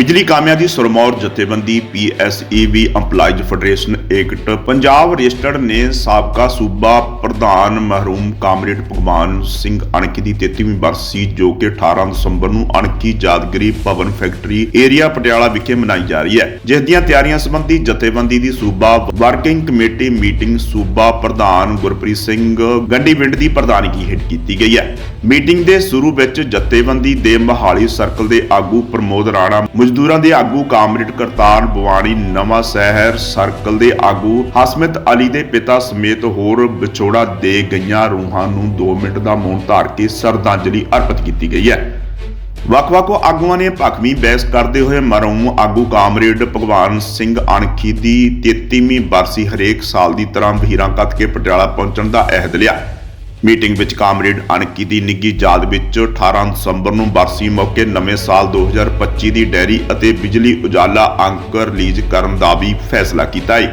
ਬਿਜਲੀ ਕਾਮਿਆਂ ਦੀ ਸੁਰਮੌਰ ਜਥੇਬੰਦੀ ਪੀਐਸਈਬੀ EMPLOYEES ਫੈਡਰੇਸ਼ਨ ਏਕਟ ਪੰਜਾਬ ਰਜਿਸਟਰਡ ਨੇ ਸਾਬਕਾ ਸੂਬਾ ਪ੍ਰਧਾਨ ਮਹਿਰੂਮ ਕਾਮਰੇਡ ਭਗਵਾਨ ਸਿੰਘ ਅਣਖੀ ਦੀ 33ਵੀਂ ਬਰਸੀ, ਜੋ ਕਿ 18 ਦਸੰਬਰ ਨੂੰ ਅਣਖੀ ਯਾਦਗਰੀ ਭਵਨ ਫੈਕਟਰੀ ਏਰੀਆ ਪਟਿਆਲਾ ਵਿਖੇ ਮਨਾਈ ਜਾ ਰਹੀ ਹੈ। ਜਿਸ ਦੀਆਂ ਤਿਆਰੀਆਂ ਸੰਬੰਧੀ ਜਥੇਬੰਦੀ ਦੀ ਸੂਬਾ ਵਰਕਿੰਗ ਕਮੇਟੀ ਮੀਟਿੰਗ ਸੂਬਾ ਪ੍ਰਧਾਨ ਗੁਰਪ੍ਰੀਤ ਸਿੰਘ ਗੰਡੀਵਿੰਡ ਦੀ ਪ੍ਰਧਾਨਗੀ ਹੇਠ ਕੀਤੀ ਗਈ ਹੈ। ਮੀਟਿੰਗ ਦੇ ਸ਼ੁਰੂ ਵਿੱਚ ਜਥੇਬੰਦੀ ਦੇ ਮਹਾਲੀ ਸਰਕਲ ਦੇ ਆਗੂ ਪ੍ਰਮੋਦ ਰਾਣਾ ਮਜ਼ਦੂਰਾਂ ਦੇ ਆਗੂ ਕਾਮਰੇਡ ਕਰਤਾਰ ਬਵਾਨੀ ਨਵਾਂ ਸ਼ਹਿਰ ਸਰਕਲ ਦੇ ਆਗੂ ਹਸਮਤ ਅਲੀ ਦੇ ਪਿਤਾ ਸਮੇਤ ਹੋਰ ਵਿਛੋੜਾ ਦੇ ਗਈਆਂ ਰੂਹਾਂ ਨੂੰ 2 ਮਿੰਟ ਦਾ ਮੌਨ ਧਾਰ ਕੇ ਸਰਧਾਂਜਲੀ ਅਰਪਿਤ ਕੀਤੀ ਗਈ ਹੈ। ਵੱਖ-ਵੱਖ ਆਗੂਆਂ ਨੇ ਭਖਵੀਂ ਬਹਿਸ ਕਰਦੇ ਹੋਏ ਮਰਹੂਮ ਆਗੂ ਕਾਮਰੇਡ ਭਗਵਾਨ ਸਿੰਘ ਅਣਖੀ ਦੀ 33ਵੀਂ ਬਰਸੀ ਹਰੇਕ ਸਾਲ ਦੀ ਤਰ੍ਹਾਂ ਬਹੀਰਾਂ ਕੱਤ ਕੇ ਪਟਿਆਲਾ ਪਹੁੰਚਣ ਦਾ ਅਹਿਦ ਲਿਆ। ਮੀਟਿੰਗ ਵਿੱਚ ਕਾਮਰੇਡ ਅਣਖੀ ਦੀ ਨਿੱਗੀ ਯਾਦ ਵਿੱਚ 18 ਦਸੰਬਰ ਨੂੰ ਬਰਸੀ ਮੌਕੇ ਨਵੇਂ ਸਾਲ 2025 ਦੀ ਡੈਰੀ ਅਤੇ ਬਿਜਲੀ ਉਜਾਲਾ ਅੰਕ ਰਿਲੀਜ਼ ਕਰਨ ਦਾ ਵੀ ਫੈਸਲਾ ਕੀਤਾ ਹੈ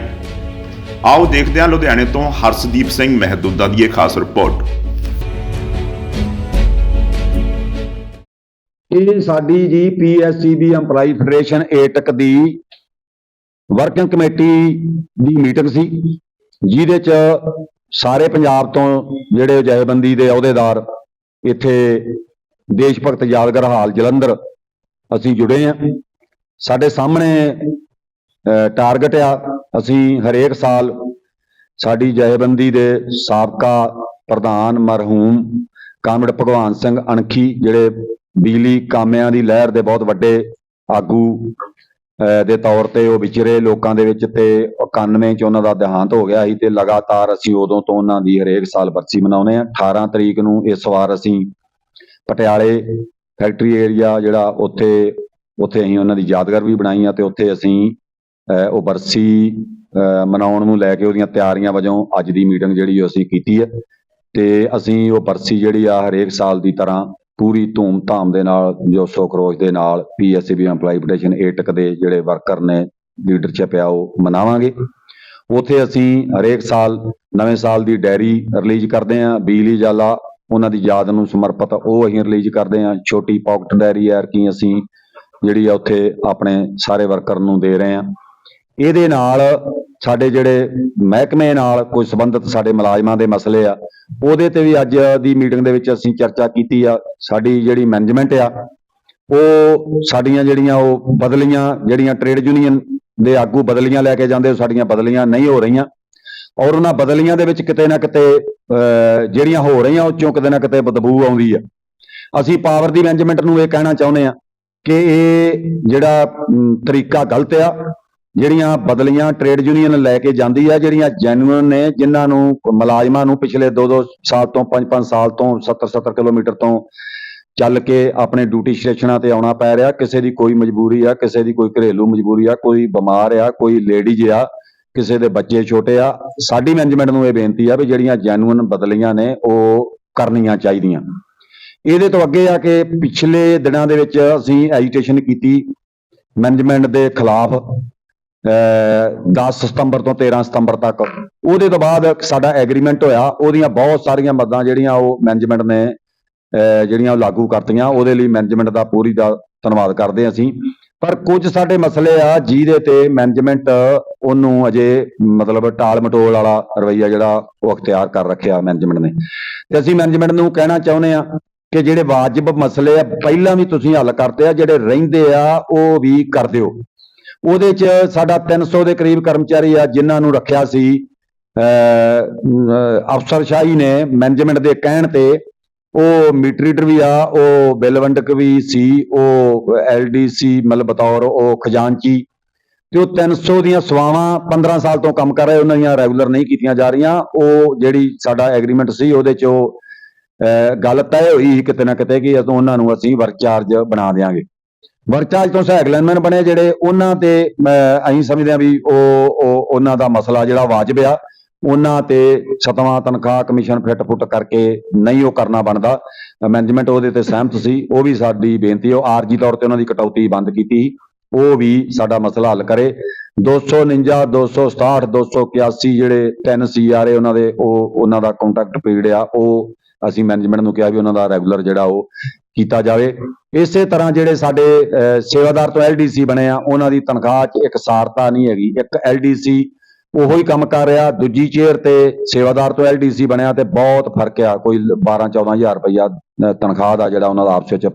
ਆਓ ਦੇਖਦੇ ਹਾਂ ਲੁਧਿਆਣੇ ਤੋਂ ਹਰਸ਼ਦੀਪ ਸਿੰਘ ਮਹਿਦੂਦਾ ਦੀ ਇਹ ਖਾਸ ਰਿਪੋਰਟ। ਇਹ ਸਾਡੀ ਜੀ ਪੀਐਸਸੀਬੀ EMPLOYEE ਫੈਡਰੇਸ਼ਨ ਏਟਕ ਦੀ ਵਰਕਿੰਗ ਕਮੇਟੀ ਦੀ ਮੀਟਿੰਗ ਸੀ, ਜਿਹਦੇ ਚ ਸਾਰੇ ਪੰਜਾਬ ਤੋਂ ਜਿਹੜੇ ਜਥੇਬੰਦੀ ਦੇ ਅਹੁਦੇਦਾਰ ਇੱਥੇ ਦੇਸ਼ ਭਗਤ ਯਾਦਗਾਰ ਹਾਲ ਜਲੰਧਰ ਅਸੀਂ ਜੁੜੇ ਹਾਂ। ਸਾਡੇ ਸਾਹਮਣੇ ਟਾਰਗੇਟ ਆ। ਅਸੀਂ ਹਰੇਕ ਸਾਲ ਸਾਡੀ ਜਥੇਬੰਦੀ ਦੇ ਸਾਬਕਾ ਪ੍ਰਧਾਨ ਮਰਹੂਮ ਕਾਮੜ ਭਗਵਾਨ ਸਿੰਘ ਅਣਖੀ, ਜਿਹੜੇ ਬਿਜਲੀ ਕਾਮਿਆਂ ਦੀ ਲਹਿਰ ਦੇ ਬਹੁਤ ਵੱਡੇ ਆਗੂ ਦੇ ਤੌਰ ਤੇ ਉਹ ਵਿਚਰੇ ਲੋਕਾਂ ਦੇ ਵਿੱਚ ਤੇ 91 ਚ ਉਹਨਾਂ ਦਾ ਦੇਹਾਂਤ ਹੋ ਗਿਆ ਸੀ ਤੇ ਲਗਾਤਾਰ ਅਸੀਂ ਉਦੋਂ ਤੋਂ ਉਹਨਾਂ ਦੀ ਹਰੇਕ ਸਾਲ ਬਰਸੀ ਮਨਾਉਂਦੇ ਆ 18 ਤਰੀਕ ਨੂੰ ਇਸ ਵਾਰ ਅਸੀਂ ਪਟਿਆਲੇ ਫੈਕਟਰੀ ਏਰੀਆ ਜਿਹੜਾ ਉੱਥੇ ਉੱਥੇ ਅਸੀਂ ਉਹਨਾਂ ਦੀ ਯਾਦਗਾਰ ਵੀ ਬਣਾਈ ਆ ਤੇ ਉੱਥੇ ਅਸੀਂ, ਅਹ ਉਹ ਬਰਸੀ, ਅਹ ਮਨਾਉਣ ਨੂੰ ਲੈ ਕੇ ਉਹਦੀਆਂ ਤਿਆਰੀਆਂ ਵਜੋਂ ਅੱਜ ਦੀ ਮੀਟਿੰਗ ਜਿਹੜੀ ਅਸੀਂ ਕੀਤੀ ਹੈ। ਤੇ ਅਸੀਂ ਉਹ ਬਰਸੀ ਜਿਹੜੀ ਆ ਹਰੇਕ ਸਾਲ ਦੀ ਤਰ੍ਹਾਂ ਪੂਰੀ ਧੂਮ-ਧਾਮ ਦੇ ਨਾਲ ਜੋਸ਼ੋ ਖਰੋਸ਼ ਦੇ ਨਾਲ ਪੀਐਸਸੀਬੀ EMPLOYEE ਪਟੀਸ਼ਨ ਏਟਕ ਦੇ ਜਿਹੜੇ ਵਰਕਰ ਨੇ ਲੀਡਰਸ਼ਿਪ ਆ ਉਹ ਮਨਾਵਾਂਗੇ। ਉਥੇ ਅਸੀਂ ਹਰੇਕ ਸਾਲ, ਨਵੇਂ ਸਾਲ ਦੀ ਡਾਇਰੀ ਰਿਲੀਜ਼ ਕਰਦੇ ਆਂ ਬਿਜਲੀ ਜਾਲਾ, ਉਹਨਾਂ ਦੀ ਯਾਦ ਨੂੰ ਸਮਰਪਿਤ ਉਹ ਅਸੀਂ ਰਿਲੀਜ਼ ਕਰਦੇ ਆਂ ਛੋਟੀ ਪਾਕਟ ਡਾਇਰੀ ਯਾਰ ਕੀ ਅਸੀਂ ਜਿਹੜੀ ਆ ਉੱਥੇ ਆਪਣੇ ਸਾਰੇ ਵਰਕਰ ਨੂੰ ਦੇ ਰਹੇ ਆਂ ਇਹਦੇ ਨਾਲ ਸਾਡੇ ਜਿਹੜੇ ਮਹਿਕਮੇ ਨਾਲ ਕੋਈ ਸੰਬੰਧਿਤ ਸਾਡੇ ਮੁਲਾਜ਼ਮਾਂ ਦੇ ਮਸਲੇ ਆ ਉਹਦੇ ਤੇ ਵੀ ਅੱਜ ਦੀ ਮੀਟਿੰਗ ਦੇ ਵਿੱਚ ਅਸੀਂ ਚਰਚਾ ਕੀਤੀ ਆ ਸਾਡੀ ਜਿਹੜੀ ਮੈਨੇਜਮੈਂਟ ਆ ਉਹ ਸਾਡੀਆਂ ਜਿਹੜੀਆਂ ਉਹ ਬਦਲੀਆਂ ਜਿਹੜੀਆਂ ਟ੍ਰੇਡ ਯੂਨੀਅਨ ਦੇ ਆਗੂ ਬਦਲੀਆਂ ਲੈ ਕੇ ਜਾਂਦੇ ਸਾਡੀਆਂ ਬਦਲੀਆਂ ਨਹੀਂ ਹੋ ਰਹੀਆਂ ਔਰ ਉਹਨਾਂ ਬਦਲੀਆਂ ਦੇ ਵਿੱਚ ਕਿਤੇ ਨਾ ਕਿਤੇ ਅਹ, ਜਿਹੜੀਆਂ ਹੋ ਰਹੀਆਂ ਉਹ ਚੋਂ ਕਿਤੇ ਨਾ ਕਿਤੇ ਬਦਬੂ ਆਉਂਦੀ ਆ। ਅਸੀਂ ਪਾਵਰ ਦੀ ਮੈਨੇਜਮੈਂਟ ਨੂੰ ਇਹ ਕਹਿਣਾ ਚਾਹੁੰਦੇ ਆ ਕਿ ਇਹ ਜਿਹੜਾ ਤਰੀਕਾ ਗਲਤ ਆ ਜਿਹੜੀਆਂ ਬਦਲੀਆਂ ਟ੍ਰੇਡ ਯੂਨੀਅਨ ਲੈ ਕੇ ਜਾਂਦੀ ਆ, ਜਿਹੜੀਆਂ ਜੈਨੂਇਨ ਨੇ, ਜਿਨ੍ਹਾਂ ਨੂੰ ਮੁਲਾਜ਼ਮਾਂ ਨੂੰ ਪਿਛਲੇ 2-2 ਸਾਲ ਤੋਂ 5-5 ਸਾਲ ਤੋਂ 70-70 ਕਿਲੋਮੀਟਰ ਤੋਂ ਚੱਲ ਕੇ ਆਪਣੇ ਡਿਊਟੀ ਸਟੇਸ਼ਨਾਂ ਤੇ ਆਉਣਾ ਪੈ ਰਿਹਾ। ਕਿਸੇ ਦੀ ਕੋਈ ਮਜਬੂਰੀ ਆ, ਕਿਸੇ ਦੀ ਕੋਈ ਘਰੇਲੂ ਮਜਬੂਰੀ ਆ, ਕੋਈ ਬਿਮਾਰ ਆ, ਕੋਈ ਲੇਡੀਜ਼ ਆ, ਕਿਸੇ ਦੇ ਬੱਚੇ ਛੋਟੇ ਆ। ਸਾਡੀ ਮੈਨੇਜਮੈਂਟ ਨੂੰ ਇਹ ਬੇਨਤੀ ਆ ਵੀ ਜਿਹੜੀਆਂ ਜੈਨੂਇਨ ਬਦਲੀਆਂ ਨੇ, ਉਹ ਕਰਨੀਆਂ ਚਾਹੀਦੀਆਂ। ਇਹਦੇ ਤੋਂ ਅੱਗੇ ਆ ਕਿ ਪਿਛਲੇ ਦਿਨਾਂ ਦੇ ਵਿੱਚ ਅਸੀਂ ਐਜੀਟੇਸ਼ਨ ਕੀਤੀ। ਮੈਨੇਜਮੈਂਟ ਦੇ ਖਿਲਾਫ 10 ਸਤੰਬਰ ਤੋਂ 13 ਸਤੰਬਰ ਤੱਕ। ਉਹਦੇ ਤੋਂ ਬਾਅਦ ਸਾਡਾ ਐਗਰੀਮੈਂਟ ਹੋਇਆ, ਉਹਦੀਆਂ ਬਹੁਤ ਸਾਰੀਆਂ ਮੱਦਾਂ ਜਿਹੜੀਆਂ ਉਹ ਮੈਨੇਜਮੈਂਟ ਨੇ, ਅਹ ਜਿਹੜੀਆਂ ਉਹ ਲਾਗੂ ਕਰਤੀਆਂ, ਉਹਦੇ ਲਈ ਮੈਨੇਜਮੈਂਟ ਦਾ ਪੂਰੀ ਦਾ ਧੰਨਵਾਦ ਕਰਦੇ ਹਾਂ ਅਸੀਂ। ਪਰ ਕੁਝ ਸਾਡੇ ਮਸਲੇ ਆ, ਜਿਹਦੇ ਤੇ ਮੈਨੇਜਮੈਂਟ ਉਹਨੂੰ ਅਜੇ ਮਤਲਬ ਟਾਲ ਮਟੋਲ ਵਾਲਾ ਰਵਈਆ ਜਿਹੜਾ ਉਹ ਅਖਤਿਆਰ ਕਰ ਰੱਖਿਆ ਮੈਨੇਜਮੈਂਟ ਨੇ। ਤੇ ਅਸੀਂ ਮੈਨੇਜਮੈਂਟ ਨੂੰ ਕਹਿਣਾ ਚਾਹੁੰਦੇ ਆ ਕਿ ਜਿਹੜੇ ਵਾਜਬ ਮਸਲੇ ਆ, ਪਹਿਲਾਂ ਵੀ ਤੁਸੀਂ ਹੱਲ ਕਰਦੇ ਆ, ਜਿਹੜੇ ਰਹਿੰਦੇ ਆ, ਉਹ ਵੀ ਕਰ ਦਿਓ। ਉਹਦੇ ਚ ਸਾਡਾ 300 ਦੇ ਕਰੀਬ ਕਰਮਚਾਰੀ ਆ, ਜਿਨ੍ਹਾਂ ਨੂੰ ਰੱਖਿਆ ਸੀ ਅਫਸਰਸ਼ਾਹੀ ਨੇ ਮੈਨੇਜਮੈਂਟ ਦੇ ਕਹਿਣ ਤੇ। ਉਹ ਮੀਟਰ ਰੀਡਰ ਵੀ ਆ, ਉਹ ਬਿੱਲ ਵੰਡਕ ਵੀ ਸੀ, ਉਹ ਐਲਡੀਸੀ ਮਤਲਬ ਬਤੌਰ, ਉਹ ਖਜ਼ਾਨਚੀ। ਤੇ ਉਹ 300 ਦੀਆਂ ਸੇਵਾਵਾਂ 15 ਸਾਲ ਤੋਂ ਕੰਮ ਕਰ ਰਹੇ, ਉਹਨਾਂ ਦੀਆਂ ਰੈਗੂਲਰ ਨਹੀਂ ਕੀਤੀਆਂ ਜਾ ਰਹੀਆਂ। ਉਹ ਜਿਹੜੀ ਸਾਡਾ ਐਗਰੀਮੈਂਟ ਸੀ, ਉਹਦੇ ਚ ਉਹ ਗੱਲ ਤੈਅ ਹੋਈ ਸੀ ਕਿਤੇ ਨਾ ਕਿਤੇ ਕਿ ਅਸੀਂ ਉਹਨਾਂ ਨੂੰ ਅਸੀਂ ਵਰਕ ਚਾਰਜ ਬਣਾ ਦੇਾਂਗੇ ਵਰਕ ਚਾਰਜ ਤੋਂ ਸਹਾਇਕ ਬਣੇ ਜਿਹੜੇ ਉਹਨਾਂ ਤੇ ਅਸੀਂ ਸਮਝਦੇ ਹਾਂ ਵੀ ਉਹ ਉਹਨਾਂ ਦਾ ਮਸਲਾ ਜਿਹੜਾ ਵਾਜਬ ਆ, ਉਹਨਾਂ ਤੇ ਸਤਵਾਂ ਤਨਖਾਹ ਕਮਿਸ਼ਨ ਫਿੱਟ ਫੁੱਟ ਕਰਕੇ ਨਹੀਂ ਉਹ ਕਰਨਾ ਬਣਦਾ। ਮੈਨੇਜਮੈਂਟ ਉਹਦੇ ਤੇ ਸਹਿਮਤ ਸੀ, ਉਹ ਵੀ ਸਾਡੀ ਬੇਨਤੀ ਉਹ ਆਰਜੀ ਤੌਰ ਤੇ ਉਹਨਾਂ ਦੀ ਕਟੌਤੀ ਬੰਦ ਕੀਤੀ, ਉਹ ਵੀ ਸਾਡਾ ਮਸਲਾ ਹੱਲ ਕਰੇ। 249 267 281 ਜਿਹੜੇ ਤਿੰਨ ਸੀਆਰਏ ਉਹਨਾਂ ਦੇ, ਉਹ, ਉਹਨਾਂ ਦਾ ਕੰਟੈਕਟ ਪੀਰੀਅਡ ਆ, ਉਹ ਅਸੀਂ ਮੈਨੇਜਮੈਂਟ ਨੂੰ ਕਿਹਾ ਵੀ ਉਹਨਾਂ ਦਾ ਰੈਗੂਲਰ ਜਿਹੜਾ ਉਹ ਕੀਤਾ ਜਾਵੇ। ਇਸੇ ਤਰ੍ਹਾਂ ਜਿਹੜੇ ਸਾਡੇ ਅਹ, ਸੇਵਾਦਾਰ ਤੋਂ ਐਲਡੀਸੀ ਬਣੇ ਆ ਉਹਨਾਂ ਦੀ ਤਨਖਾਹ 'ਚ ਇੱਕ ਸਾਰਤਾ ਨਹੀਂ ਹੈਗੀ। ਇੱਕ ਐਲਡੀਸੀ ਉਹੋ ਹੀ ਕੰਮ ਕਰ ਰਿਹਾ ਦੂਜੀ ਚੇਅਰ ਤੇ ਸੇਵਾਦਾਰ ਤੋਂ ਐਲਡੀਸੀ ਬਣਿਆ ਤੇ ਬਹੁਤ ਫ਼ਰਕ ਆ। ਕੋਈ 12 14000 ਰੁਪਇਆ ਅਹ, ਤਨਖਾਹ ਦਾ ਜਿਹੜਾ ਉਹਨਾਂ ਦਾ ਆਪਸ ਵਿੱਚ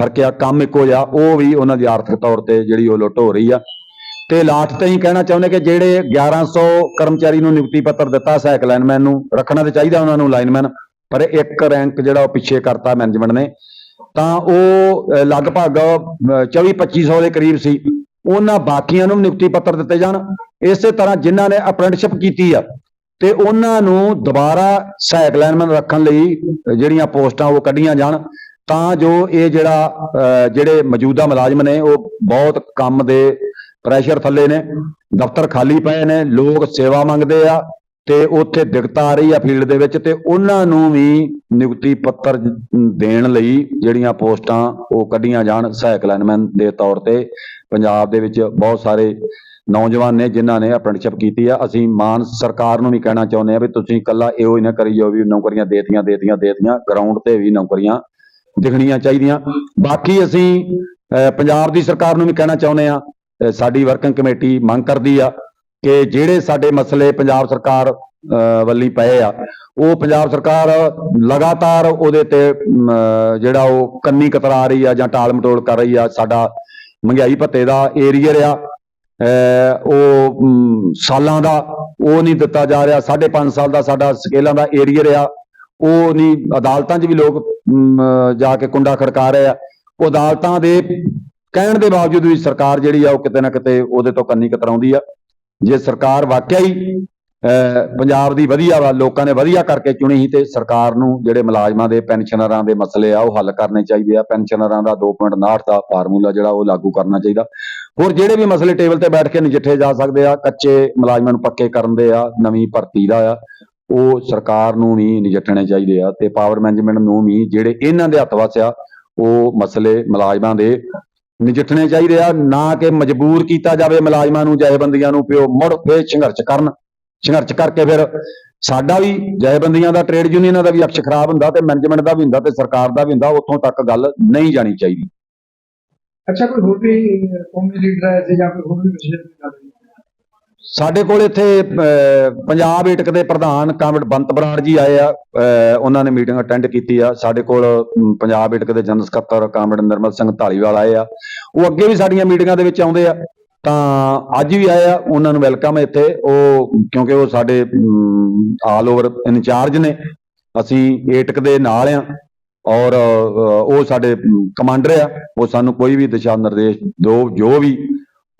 ਫ਼ਰਕ ਆ। ਕੰਮ ਇੱਕੋ ਜਿਹਾ ਉਹ ਵੀ ਉਹਨਾਂ ਦੀ ਆਰਥਿਕ ਤੌਰ ਤੇ ਜਿਹੜੀ ਉਹ ਲੁੱਟ ਹੋ ਰਹੀ ਆ। ਤੇ ਲਾਸਟ ਤੇ ਹੀ ਕਹਿਣਾ ਚਾਹੁੰਦੇ ਕਿ ਜਿਹੜੇ 1100 ਕਰਮਚਾਰੀ ਨੂੰ ਨਿਯੁਕਤੀ ਪੱਤਰ ਦਿੱਤਾ ਸਹਾਇਕ ਲਾਈਨਮੈਨ ਨੂੰ ਰੱਖਣਾ ਤੇ ਚਾਹੀਦਾ ਉਹਨਾਂ ਨੂੰ ਲਾਈਨਮੈਨ ਪਰ ਇੱਕ ਰੈਂਕ ਜਿਹੜਾ ਉਹ ਪਿੱਛੇ ਕਰਤਾ ਮੈਨੇਜਮੈਂਟ ਨੇ। ਤਾਂ ਉਹ ਅਹ, ਲਗਭਗ 24 2500 ਦੇ ਕਰੀਬ ਸੀ। ਉਹਨਾਂ ਬਾਕੀਆਂ ਨੂੰ ਨਿਯੁਕਤੀ ਪੱਤਰ ਦਿੱਤੇ ਜਾਣ। ਇਸੇ ਤਰ੍ਹਾਂ ਜਿਨ੍ਹਾਂ ਨੇ ਅਪ੍ਰੈਂਟਿਸਸ਼ਿਪ ਕੀਤੀ ਆ ਤੇ ਉਹਨਾਂ ਨੂੰ ਦੁਬਾਰਾ ਸਹਾਇਕ ਲਾਈਨਮੈਨ ਰੱਖਣ ਲਈ ਜਿਹੜੀਆਂ ਪੋਸਟਾਂ ਉਹ ਕੱਢੀਆਂ ਜਾਣ ਤਾਂ ਜੋ ਇਹ ਜਿਹੜਾ ਅਹ, ਜਿਹੜੇ ਮੌਜੂਦਾ ਮੁਲਾਜ਼ਮ ਨੇ ਉਹ ਬਹੁਤ ਕੰਮ ਦੇ ਪ੍ਰੈਸ਼ਰ ਥੱਲੇ ਨੇ। ਦਫ਼ਤਰ ਖਾਲੀ ਪਏ ਨੇ ਲੋਕ ਸੇਵਾ ਮੰਗਦੇ ਆ ਤੇ ਉੱਥੇ ਦਿੱਕਤ ਆ ਰਹੀ ਆ ਫੀਲਡ ਦੇ ਵਿੱਚ ਤੇ ਉਹਨਾਂ ਨੂੰ ਵੀ ਨਿਯੁਕਤੀ ਪੱਤਰ ਦੇਣ ਲਈ ਜਿਹੜੀਆਂ ਪੋਸਟਾਂ ਉਹ ਕੱਢੀਆਂ ਜਾਣ ਸਹਾਇਕ ਲਾਈਨਮੈਨ ਦੇ ਤੌਰ ਤੇ। ਪੰਜਾਬ ਦੇ ਵਿੱਚ ਬਹੁਤ ਸਾਰੇ ਨੌਜਵਾਨ ਨੇ ਜਿਨ੍ਹਾਂ ਨੇ ਅਪ੍ਰੈਂਟਿਸਸ਼ਿਪ ਕੀਤੀ ਆ। ਅਸੀਂ ਮਾਨ ਸਰਕਾਰ ਨੂੰ ਵੀ ਕਹਿਣਾ ਚਾਹੁੰਦੇ ਆ ਵੀ ਤੁਸੀਂ ਇਕੱਲਾ ਇਹੋ ਹੀ ਨਾ ਕਰੀ ਜਾਓ ਵੀ ਨੌਕਰੀਆਂ ਦੇਤੀਆਂ ਦੇਤੀਆਂ ਦੇਤੀਆਂ ਗਰਾਊਂਡ ਤੇ ਵੀ ਨੌਕਰੀਆਂ ਦਿਖਣੀਆਂ ਚਾਹੀਦੀਆਂ। ਬਾਕੀ ਅਸੀਂ ਪੰਜਾਬ ਦੀ ਸਰਕਾਰ ਨੂੰ ਵੀ ਕਹਿਣਾ ਚਾਹੁੰਦੇ ਆ ਸਾਡੀ ਵਰਕਿੰਗ ਕਮੇਟੀ ਮੰਗ ਕਰਦੀ ਆ ਕਿ ਜਿਹੜੇ ਸਾਡੇ ਮਸਲੇ ਪੰਜਾਬ ਸਰਕਾਰ ਅਹ, ਵੱਲੀ ਪਏ ਆ ਉਹ ਪੰਜਾਬ ਸਰਕਾਰ ਲਗਾਤਾਰ ਉਹਦੇ ਤੇ ਅਹ, ਜਿਹੜਾ ਉਹ ਕੰਨੀ ਕਤਰਾ ਰਹੀ ਆ ਜਾਂ ਟਾਲ ਮਟੋਲ ਕਰ ਰਹੀ ਆ ਸਾਡਾ ਮਹਿੰਗਾਈ ਭੱਤੇ ਦਾ ਏਰੀਅਰ ਆ ਅਹ, ਉਹ ਸਾਲਾਂ ਦਾ ਉਹ ਨਹੀਂ ਦਿੱਤਾ ਜਾ ਰਿਹਾ 5.5 ਸਾਲ ਦਾ ਸਾਡਾ ਸਕੇਲਾਂ ਦਾ ਏਰੀਅਰ ਆ ਉਹ ਨਹੀਂ ਅਦਾਲਤਾਂ 'ਚ ਵੀ ਲੋਕ ਅਮ, ਜਾ ਕੇ ਕੁੰਡਾ ਖੜਕਾ ਰਹੇ ਆ ਉਹ ਅਦਾਲਤਾਂ ਦੇ ਕਹਿਣ ਦੇ ਬਾਵਜੂਦ ਵੀ ਸਰਕਾਰ ਜਿਹੜੀ ਆ ਉਹ ਕਿਤੇ ਨਾ ਕਿਤੇ ਉਹਦੇ ਤੋਂ ਕੰਨੀ ਕਤਰਾਉਂਦੀ ਆ। ਜੇ ਸਰਕਾਰ ਵਾਕਿਆ ਹੀ ਅਹ, ਪੰਜਾਬ ਦੀ ਵਧੀਆ ਵਾ ਲੋਕਾਂ ਨੇ ਵਧੀਆ ਕਰਕੇ ਚੁਣੀ ਸੀ ਤੇ ਸਰਕਾਰ ਨੂੰ ਜਿਹੜੇ ਮੁਲਾਜ਼ਮਾਂ ਦੇ ਪੈਨਸ਼ਨਰਾਂ ਦੇ ਮਸਲੇ ਆ ਉਹ ਹੱਲ ਕਰਨੇ ਚਾਹੀਦੇ ਆ। ਪੈਨਸ਼ਨਰਾਂ ਦਾ 2.59 ਦਾ ਫਾਰਮੂਲਾ ਜਿਹੜਾ ਉਹ ਲਾਗੂ ਕਰਨਾ ਚਾਹੀਦਾ। ਹੋਰ ਜਿਹੜੇ ਵੀ ਮਸਲੇ ਟੇਬਲ ਤੇ ਬੈਠ ਕੇ ਨਜਿੱਠੇ ਜਾ ਸਕਦੇ ਆ ਕੱਚੇ ਮੁਲਾਜ਼ਮਾਂ ਨੂੰ ਪੱਕੇ ਕਰਨ ਦੇ ਆ ਨਵੀਂ ਭਰਤੀ ਦਾ ਆ ਉਹ ਸਰਕਾਰ ਨੂੰ ਵੀ ਨਜਿੱਠਣੇ ਚਾਹੀਦੇ ਆ ਤੇ ਪਾਵਰ ਮੈਨੇਜਮੈਂਟ ਨੂੰ ਵੀ ਜਿਹੜੇ ਇਹਨਾਂ ਦੇ ਹੱਥ ਵਸ ਆ ਉਹ ਮਸਲੇ ਮੁਲਾਜ਼ਮਾਂ ਦੇ ਨਜਿੱਠਣੇ ਚਾਹੀਦੇ ਆ, ਨਾ ਕਿ ਮਜਬੂਰ ਕੀਤਾ ਜਾਵੇ ਮੁਲਾਜ਼ਮਾਂ ਨੂੰ, ਜਥੇਬੰਦੀਆਂ ਨੂੰ ਪਿਓ ਮੁੜ ਫੇਰ ਸੰਘਰਸ਼ ਕਰਨ। ਸੰਘਰਸ਼ ਕਰਕੇ ਫਿਰ ਸਾਡਾ ਵੀ ਜਥੇਬੰਦੀਆਂ ਦਾ ਟ੍ਰੇਡ ਯੂਨੀਅਨਾਂ ਦਾ ਵੀ ਅਕਸ਼ ਖਰਾਬ ਹੁੰਦਾ ਤੇ ਮੈਨੇਜਮੈਂਟ ਦਾ ਵੀ ਹੁੰਦਾ ਤੇ ਸਰਕਾਰ ਦਾ ਵੀ ਹੁੰਦਾ, ਉੱਥੋਂ ਤੱਕ ਗੱਲ ਨਹੀਂ ਜਾਣੀ ਚਾਹੀਦੀ। ਅੱਛਾ, ਕੋਈ ਹੋਰ ਵੀ ਕੌਮੀ ਲੀਡਰ ਹੈ ਜਾਂ ਕੋਈ ਹੋਰ ਵੀ ਵਿਸ਼ੇਸ਼ ਗੱਲ ਸਾਡੇ ਕੋਲ ਇੱਥੇ ਪੰਜਾਬ ਏਟਕ ਦੇ ਪ੍ਰਧਾਨ ਕਾਮਰੇਡ ਬੰਤ ਬਰਾੜ ਜੀ ਆਏ ਆ ਉਹਨਾਂ ਨੇ ਮੀਟਿੰਗ ਅਟੈਂਡ ਕੀਤੀ ਆ। ਸਾਡੇ ਕੋਲ ਪੰਜਾਬ ਏਟਕ ਦੇ ਜਨਰਲ ਸਕੱਤਰ ਕਾਮਰੇਡ ਨਿਰਮਲ ਸਿੰਘ ਢਾਲੀਵਾਲ ਆਏ ਆ। ਉਹ ਅੱਗੇ ਵੀ ਸਾਡੀਆਂ ਮੀਟਿੰਗਾਂ ਦੇ ਵਿੱਚ ਆਉਂਦੇ ਆ। ਤਾਂ ਅੱਜ ਵੀ ਆਏ ਆ, ਉਹਨਾਂ ਨੂੰ ਵੈਲਕਮ ਇੱਥੇ। ਉਹ, ਕਿਉਂਕਿ ਉਹ ਸਾਡੇ ਆਲ ਓਵਰ ਇੰਚਾਰਜ ਨੇ। ਅਸੀਂ ਏਟਕ ਦੇ ਨਾਲ ਆ ਔਰ ਉਹ ਸਾਡੇ ਕਮਾਂਡਰ ਆ। ਉਹ ਸਾਨੂੰ ਕੋਈ ਵੀ ਦਿਸ਼ਾ ਨਿਰਦੇਸ਼ ਜੋ ਜੋ ਵੀ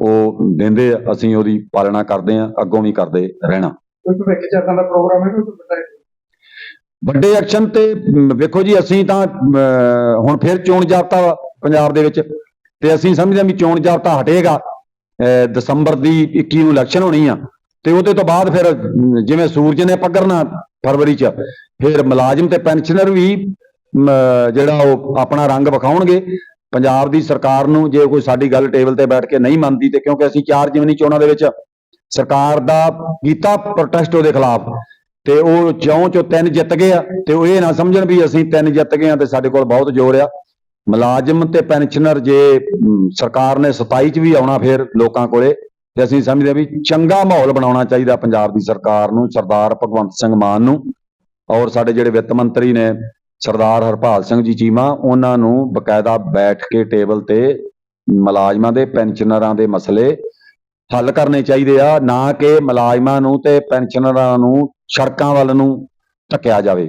ਉਹ ਦਿੰਦੇ ਆ ਅਸੀਂ ਉਹਦੀ ਪਾਲਣਾ ਕਰਦੇ ਆ ਅੱਗੋਂ ਵੀ ਕਰਦੇ ਰਹਿਣਾ। ਕੋਈ ਭਵਿੱਖ ਚ ਏਦਾਂ ਦਾ ਪ੍ਰੋਗਰਾਮ ਹੈ ਕੋਈ ਵੱਡਾ ਹੈ? ਵੱਡੇ ਐਕਸ਼ਨ ਤੇ ਵੇਖੋ ਜੀ ਅਸੀਂ ਤਾਂ ਹੁਣ ਫਿਰ ਚੋਣ ਜਾਬਤਾ ਪੰਜਾਬ ਦੇ ਵਿੱਚ। ਤੇ ਅਸੀਂ ਸਮਝਦੇ ਹਾਂ ਵੀ ਚੋਣ ਜਾਬਤਾ ਹਟੇਗਾ ਦਸੰਬਰ ਦੀ 21 ਨੂੰ ਇਲੈਕਸ਼ਨ ਹੋਣੀ ਆ। ਤੇ ਉਹਦੇ ਤੋਂ ਬਾਅਦ ਫਿਰ ਜਿਵੇਂ ਸੂਰਜ ਨੇ ਪਕੜਨਾ ਫਰਵਰੀ ਚ ਫਿਰ ਮੁਲਾਜ਼ਮ ਤੇ ਪੈਨਸ਼ਨਰ ਵੀ ਜਿਹੜਾ ਉਹ ਆਪਣਾ ਰੰਗ ਵਿਖਾਉਣਗੇ। ਪੰਜਾਬ ਦੀ ਸਰਕਾਰ ਨੂੰ ਜੇ ਕੋਈ ਸਾਡੀ ਗੱਲ ਟੇਬਲ ਤੇ ਬੈਠ ਕੇ ਨਹੀਂ ਮੰਨਦੀ ਤੇ ਕਿਉਂਕਿ ਅਸੀਂ ਚਾਰ ਜਿਮਨੀ ਚੋਣਾਂ ਦੇ ਵਿੱਚ ਸਰਕਾਰ ਦਾ ਕੀਤਾ ਪ੍ਰੋਟੈਸਟ ਉਹਦੇ ਖਿਲਾਫ, ਤੇ ਉਹ ਚੌਂ ਚੋਂ ਤਿੰਨ ਜਿੱਤ ਗਏ ਆ, ਤੇ ਉਹ ਇਹ ਨਾ ਸਮਝਣ ਵੀ ਅਸੀਂ ਤਿੰਨ ਜਿੱਤ ਗਏ ਆ ਤੇ ਸਾਡੇ ਕੋਲ ਬਹੁਤ ਜ਼ੋਰ ਆ। ਮੁਲਾਜ਼ਮ ਤੇ ਪੈਨਸ਼ਨਰ ਜੇ ਸਰਕਾਰ ਨੇ 27 ਚ ਵੀ ਆਉਣਾ ਫਿਰ ਲੋਕਾਂ ਕੋਲੇ, ਤੇ ਅਸੀਂ ਸਮਝਦੇ ਵੀ ਚੰਗਾ ਮਾਹੌਲ ਬਣਾਉਣਾ ਚਾਹੀਦਾ ਪੰਜਾਬ ਦੀ ਸਰਕਾਰ ਨੂੰ, ਸਰਦਾਰ ਭਗਵੰਤ ਸਿੰਘ ਮਾਨ ਨੂੰ, ਔਰ ਸਾਡੇ ਜਿਹੜੇ ਵਿੱਤ ਮੰਤਰੀ ਨੇ ਸਰਦਾਰ ਹਰਪਾਲ ਸਿੰਘ ਜੀ ਚੀਮਾ ਉਹਨਾਂ ਨੂੰ ਬਕਾਇਦਾ ਬੈਠ ਕੇ ਟੇਬਲ ਤੇ ਮੁਲਾਜ਼ਮਾਂ ਦੇ, ਪੈਨਸ਼ਨਰਾਂ ਦੇ ਮਸਲੇ ਹੱਲ ਕਰਨੇ ਚਾਹੀਦੇ ਆ, ਨਾ ਕਿ ਮੁਲਾਜ਼ਮਾਂ ਨੂੰ ਤੇ ਪੈਨਸ਼ਨਰਾਂ ਨੂੰ ਸੜਕਾਂ ਵੱਲ ਨੂੰ ਧੱਕਿਆ ਜਾਵੇ।